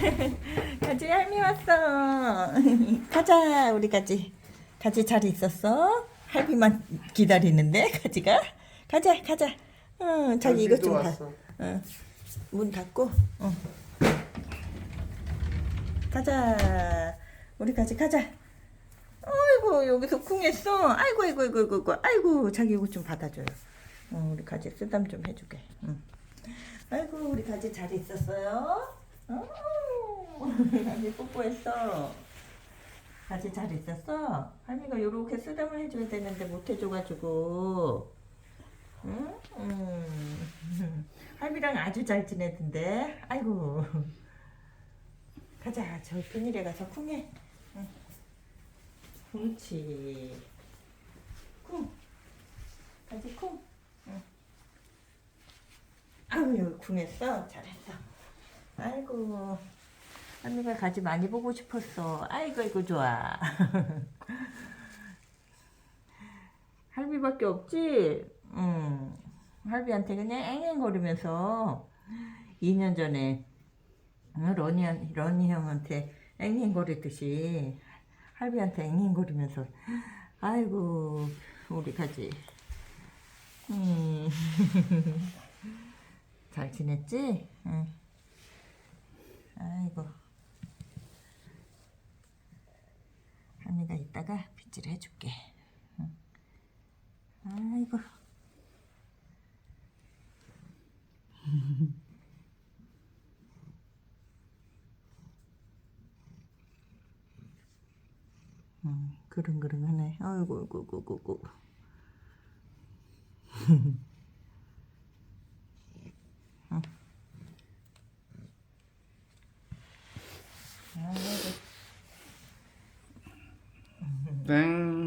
가지 할미 왔어. 가자 우리 가지. 가지 잘 있었어? 할미만 기다리는데 가지가. 가자 가자. 응 자기 이것 좀 봐. 응. 문 닫고. 응. 가자. 우리 가지 가자. 아이고 여기서 쿵했어. 아이고 아이고 아이고 아이고 아이고. 자기 이것 좀 받아줘요. 어, 우리 가지 쓰담 좀 해주게. 응. 아이고 우리 가지 잘 있었어요? 어, 가지 뽀뽀했어. 가지 잘 있었어? 할미가 요렇게 쓰담을 해줘야 되는데 못 해줘가지고. 응? 음. 할미랑 아주 잘 지내던데. 아이고. 가자 저 비닐에 가서 쿵해. 응. 그렇지. 쿵. 가지 쿵. 아유 여기 궁했어 잘했어 아이고 할미가 가지 많이 보고 싶었어 아이고 아이고 좋아 할미밖에 없지 응 할미한테 그냥 앵앵거리면서 2년 전에 응, 러니 러니 형한테 앵앵거리듯이 할미한테 앵앵거리면서 아이고 우리 가지 음. 잘 지냈지? 응. 아이고. 할미가 이따가 빗질 해줄게. 응. 아이고. 응, 그릉그릉하네. 아이고, 아이고, 아이고, 아이고. 아 이고. 땡.